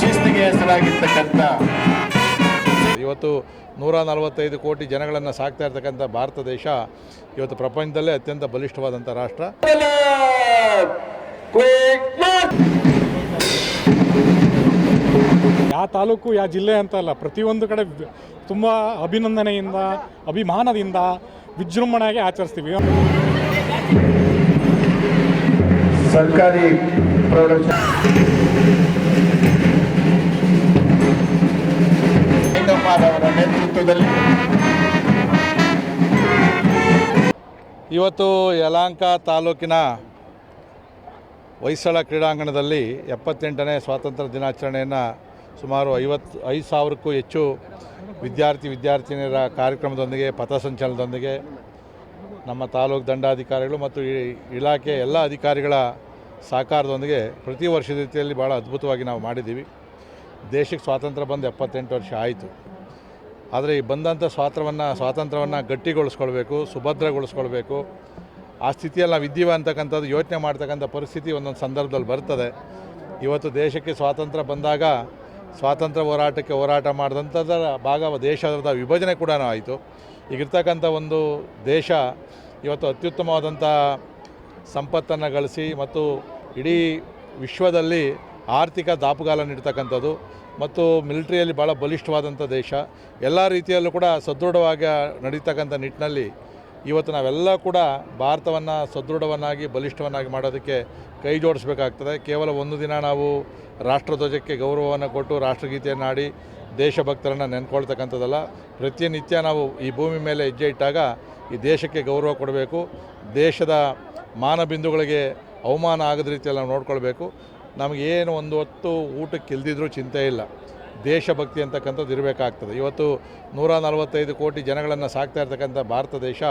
ಶಿಸ್ತಿಗೆ ಹೆಸರಾಗಿರ್ತಕ್ಕಂಥ ಇವತ್ತು ನೂರ ನಲವತ್ತೈದು ಕೋಟಿ ಜನಗಳನ್ನು ಸಾಕ್ತಾ ಇರ್ತಕ್ಕಂಥ ಭಾರತ ದೇಶ ಇವತ್ತು ಪ್ರಪಂಚದಲ್ಲೇ ಅತ್ಯಂತ ಬಲಿಷ್ಠವಾದಂಥ ರಾಷ್ಟ್ರ. ಯಾವ ತಾಲೂಕು ಯಾವ ಜಿಲ್ಲೆ ಅಂತ ಅಲ್ಲ ಪ್ರತಿಯೊಂದು ಕಡೆ ತುಂಬ ಅಭಿನಂದನೆಯಿಂದ ಅಭಿಮಾನದಿಂದ ವಿಜೃಂಭಣೆಯಾಗಿ ಆಚರಿಸ್ತೀವಿ. ಸರ್ಕಾರಿ ಇವತ್ತು ಯಲಾಂಕ ತಾಲೂಕಿನ ಹೊಯ್ಸಳ ಕ್ರೀಡಾಂಗಣದಲ್ಲಿ ಎಪ್ಪತ್ತೆಂಟನೇ ಸ್ವಾತಂತ್ರ್ಯ ದಿನಾಚರಣೆಯನ್ನು ಸುಮಾರು ಐವತ್ತು ಐದು ಸಾವಿರಕ್ಕೂ ಹೆಚ್ಚು ವಿದ್ಯಾರ್ಥಿ, ವಿದ್ಯಾರ್ಥಿನಿಯರ ಕಾರ್ಯಕ್ರಮದೊಂದಿಗೆ ಪಥಸಂಚಲನದೊಂದಿಗೆ ನಮ್ಮ ತಾಲೂಕು ದಂಡಾಧಿಕಾರಿಗಳು ಮತ್ತು ಇಲಾಖೆ ಎಲ್ಲ ಅಧಿಕಾರಿಗಳ ಸಹಕಾರದೊಂದಿಗೆ ಪ್ರತಿ ವರ್ಷದ ರೀತಿಯಲ್ಲಿ ಭಾಳ ಅದ್ಭುತವಾಗಿ ನಾವು ಮಾಡಿದ್ದೀವಿ. ದೇಶಕ್ಕೆ ಸ್ವಾತಂತ್ರ್ಯ ಬಂದು ಎಪ್ಪತ್ತೆಂಟು ವರ್ಷ ಆಯಿತು. ಆದರೆ ಈ ಬಂದಂಥ ಸ್ವಾತಂತ್ರ್ಯವನ್ನು ಸ್ವಾತಂತ್ರ್ಯವನ್ನು ಗಟ್ಟಿಗೊಳಿಸ್ಕೊಳ್ಬೇಕು, ಸುಭದ್ರಗೊಳಿಸ್ಕೊಳ್ಬೇಕು. ಆ ಸ್ಥಿತಿಯಲ್ಲಿ ನಾವು ಇದ್ದೀವ ಅಂತಕ್ಕಂಥದ್ದು, ಯೋಚನೆ ಮಾಡ್ತಕ್ಕಂಥ ಪರಿಸ್ಥಿತಿ ಒಂದೊಂದು ಸಂದರ್ಭದಲ್ಲಿ ಬರ್ತದೆ. ಇವತ್ತು ದೇಶಕ್ಕೆ ಸ್ವಾತಂತ್ರ್ಯ ಬಂದಾಗ, ಸ್ವಾತಂತ್ರ್ಯ ಹೋರಾಟಕ್ಕೆ ಹೋರಾಟ ಮಾಡಿದಂಥದ್ದರ ಭಾಗ ದೇಶದ ವಿಭಜನೆ ಕೂಡ ಆಯಿತು. ಈಗಿರ್ತಕ್ಕಂಥ ಒಂದು ದೇಶ ಇವತ್ತು ಅತ್ಯುತ್ತಮವಾದಂಥ ಸಂಪತ್ತನ್ನು ಗಳಿಸಿ ಮತ್ತು ಇಡೀ ವಿಶ್ವದಲ್ಲಿ ಆರ್ಥಿಕ ದಾಪುಗಾಲ ನೀಡ್ತಕ್ಕಂಥದ್ದು. ಮತ್ತು ಮಿಲಿಟ್ರಿಯಲ್ಲಿ ಭಾಳ ಬಲಿಷ್ಠವಾದಂಥ ದೇಶ. ಎಲ್ಲ ರೀತಿಯಲ್ಲೂ ಕೂಡ ಸದೃಢವಾಗಿ ನಡೀತಕ್ಕಂಥ ನಿಟ್ಟಿನಲ್ಲಿ ಇವತ್ತು ನಾವೆಲ್ಲ ಕೂಡ ಭಾರತವನ್ನು ಸದೃಢವನ್ನಾಗಿ, ಬಲಿಷ್ಠವನ್ನಾಗಿ ಮಾಡೋದಕ್ಕೆ ಕೈ ಜೋಡಿಸ್ಬೇಕಾಗ್ತದೆ. ಕೇವಲ ಒಂದು ದಿನ ನಾವು ರಾಷ್ಟ್ರಧ್ವಜಕ್ಕೆ ಗೌರವವನ್ನು ಕೊಟ್ಟು ರಾಷ್ಟ್ರಗೀತೆಯನ್ನು ಆಡಿ ದೇಶಭಕ್ತರನ್ನು ನೆನ್ಕೊಳ್ತಕ್ಕಂಥದ್ದಲ್ಲ. ಪ್ರತಿನಿತ್ಯ ನಾವು ಈ ಭೂಮಿ ಮೇಲೆ ಹೆಜ್ಜೆ ಇಟ್ಟಾಗ ಈ ದೇಶಕ್ಕೆ ಗೌರವ ಕೊಡಬೇಕು. ದೇಶದ ಮಾನಬಿಂದುಗಳಿಗೆ ಅವಮಾನ ಆಗದ ರೀತಿಯಲ್ಲಿ ನಾವು ನೋಡ್ಕೊಳ್ಬೇಕು. ನಮಗೇನು ಒಂದು ಹೊತ್ತು ಊಟಕ್ಕೆ ಇಲ್ದಿದ್ರೂ ಚಿಂತೆ ಇಲ್ಲ. ದೇಶಭಕ್ತಿ ಅಂತಕ್ಕಂಥದ್ದು ಇರಬೇಕಾಗ್ತದೆ. ಇವತ್ತು ನೂರ ನಲವತ್ತೈದು ಕೋಟಿ ಜನಗಳನ್ನು ಸಾಕ್ತಾ ಇರ್ತಕ್ಕಂಥ ಭಾರತ ದೇಶ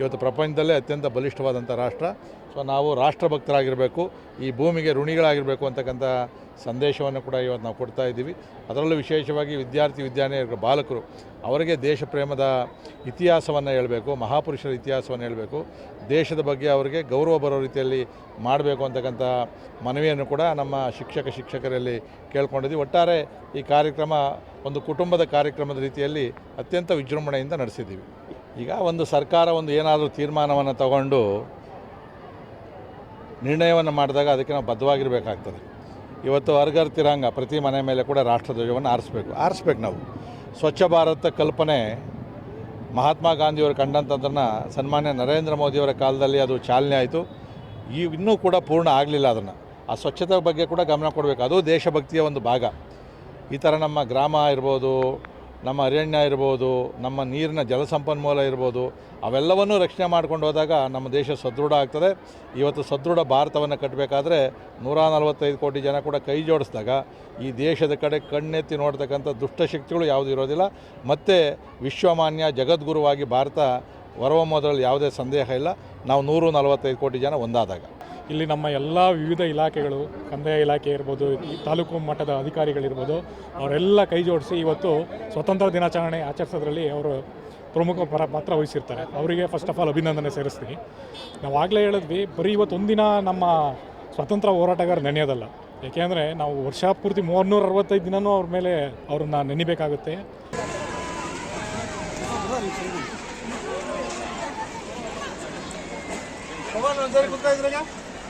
ಇವತ್ತು ಪ್ರಪಂಚದಲ್ಲೇ ಅತ್ಯಂತ ಬಲಿಷ್ಠವಾದಂಥ ರಾಷ್ಟ್ರ. ಸೊ ನಾವು ರಾಷ್ಟ್ರಭಕ್ತರಾಗಿರಬೇಕು, ಈ ಭೂಮಿಗೆ ಋಣಿಗಳಾಗಿರಬೇಕು ಅಂತಕ್ಕಂಥ ಸಂದೇಶವನ್ನು ಕೂಡ ಇವತ್ತು ನಾವು ಕೊಡ್ತಾ ಇದ್ದೀವಿ. ಅದರಲ್ಲೂ ವಿಶೇಷವಾಗಿ ವಿದ್ಯಾರ್ಥಿ ವಿದ್ಯಾರ್ಥಿನಿಯರು ಬಾಲಕರು, ಅವರಿಗೆ ದೇಶ ಪ್ರೇಮದ ಇತಿಹಾಸವನ್ನು ಹೇಳಬೇಕು, ಮಹಾಪುರುಷರ ಇತಿಹಾಸವನ್ನು ಹೇಳಬೇಕು, ದೇಶದ ಬಗ್ಗೆ ಅವರಿಗೆ ಗೌರವ ಬರೋ ರೀತಿಯಲ್ಲಿ ಮಾಡಬೇಕು ಅಂತಕ್ಕಂಥ ಮನವಿಯನ್ನು ಕೂಡ ನಮ್ಮ ಶಿಕ್ಷಕ ಶಿಕ್ಷಕರಲ್ಲಿ ಕೇಳ್ಕೊಂಡಿದ್ದೀವಿ. ಒಟ್ಟಾರೆ ಈ ಕಾರ್ಯಕ್ರಮ, ಒಂದು ಕುಟುಂಬದ ಕಾರ್ಯಕ್ರಮದ ರೀತಿಯಲ್ಲಿ ಅತ್ಯಂತ ವಿಜೃಂಭಣೆಯಿಂದ ನಡೆಸಿದ್ದೀವಿ. ಈಗ ಒಂದು ಸರ್ಕಾರ ಒಂದು ಏನಾದರೂ ತೀರ್ಮಾನವನ್ನು ತಗೊಂಡು ನಿರ್ಣಯವನ್ನು ಮಾಡಿದಾಗ ಅದಕ್ಕೆ ನಾವು ಬದ್ಧವಾಗಿರಬೇಕಾಗ್ತದೆ. ಇವತ್ತು ಅರ್ಗರ್ ತಿರಂಗ ಪ್ರತಿ ಮನೆ ಮೇಲೆ ಕೂಡ ರಾಷ್ಟ್ರಧ್ವಜವನ್ನು ಆರಿಸ್ಬೇಕು ಆರಿಸ್ಬೇಕು ನಾವು. ಸ್ವಚ್ಛ ಭಾರತ ಕಲ್ಪನೆ ಮಹಾತ್ಮ ಗಾಂಧಿಯವರು ಕಂಡಂಥದ್ದನ್ನು ಸನ್ಮಾನ್ಯ ನರೇಂದ್ರ ಮೋದಿಯವರ ಕಾಲದಲ್ಲಿ ಅದು ಚಾಲನೆ ಆಯಿತು. ಈ ಇನ್ನೂ ಕೂಡ ಪೂರ್ಣ ಆಗಲಿಲ್ಲ ಅದನ್ನು. ಆ ಸ್ವಚ್ಛತೆ ಬಗ್ಗೆ ಕೂಡ ಗಮನ ಕೊಡಬೇಕು. ಅದು ದೇಶಭಕ್ತಿಯ ಒಂದು ಭಾಗ. ಈ ಥರ ನಮ್ಮ ಗ್ರಾಮ ಇರ್ಬೋದು ನಮ್ಮ ಅರಣ್ಯ ಇರ್ಬೋದು, ನಮ್ಮ ನೀರಿನ ಜಲಸಂಪನ್ಮೂಲ ಇರ್ಬೋದು, ಅವೆಲ್ಲವನ್ನೂ ರಕ್ಷಣೆ ಮಾಡ್ಕೊಂಡು ಹೋದಾಗ ನಮ್ಮ ದೇಶ ಸದೃಢ ಆಗ್ತದೆ. ಇವತ್ತು ಸದೃಢ ಭಾರತವನ್ನು ಕಟ್ಟಬೇಕಾದ್ರೆ ನೂರ ನಲವತ್ತೈದು ಕೋಟಿ ಜನ ಕೂಡ ಕೈ ಜೋಡಿಸಿದಾಗ ಈ ದೇಶದ ಕಡೆ ಕಣ್ಣೆತ್ತಿ ನೋಡ್ತಕ್ಕಂಥ ದುಷ್ಟಶಕ್ತಿಗಳು ಯಾವುದೂ ಇರೋದಿಲ್ಲ. ಮತ್ತು ವಿಶ್ವಮಾನ್ಯ ಜಗದ್ಗುರುವಾಗಿ ಭಾರತ ಹೊರಹೊಮ್ಮೋದ್ರಲ್ಲಿ ಯಾವುದೇ ಸಂದೇಹ ಇಲ್ಲ. ನಾವು ನೂರು ನಲವತ್ತೈದು ಕೋಟಿ ಜನ ಒಂದಾದಾಗ. ಇಲ್ಲಿ ನಮ್ಮ ಎಲ್ಲ ವಿವಿಧ ಇಲಾಖೆಗಳು, ಕಂದಾಯ ಇಲಾಖೆ ಇರ್ಬೋದು ತಾಲೂಕು ಮಟ್ಟದ ಅಧಿಕಾರಿಗಳಿರ್ಬೋದು, ಅವರೆಲ್ಲ ಕೈ ಜೋಡಿಸಿ ಇವತ್ತು ಸ್ವತಂತ್ರ ದಿನಾಚರಣೆ ಆಚರಿಸೋದ್ರಲ್ಲಿ ಅವರು ಪ್ರಮುಖ ಪರ ಪಾತ್ರ ವಹಿಸಿರ್ತಾರೆ. ಅವರಿಗೆ ಫಸ್ಟ್ ಆಫ್ ಆಲ್ ಅಭಿನಂದನೆ ಸೇರಿಸ್ತೀನಿ. ನಾವು ಆಗಲೇ ಹೇಳಿದ್ವಿ, ಬರೀ ಇವತ್ತು ಒಂದಿನ ನಮ್ಮ ಸ್ವತಂತ್ರ ಹೋರಾಟಗಾರ ನೆನೆಯೋದಲ್ಲ. ಏಕೆಂದರೆ ನಾವು ವರ್ಷ ಪೂರ್ತಿ ಮೂರ್ನೂರ ಅರವತ್ತೈದು ದಿನವೂ ಅವ್ರ ಮೇಲೆ ಅವ್ರನ್ನ ನೆನಿಬೇಕಾಗುತ್ತೆ.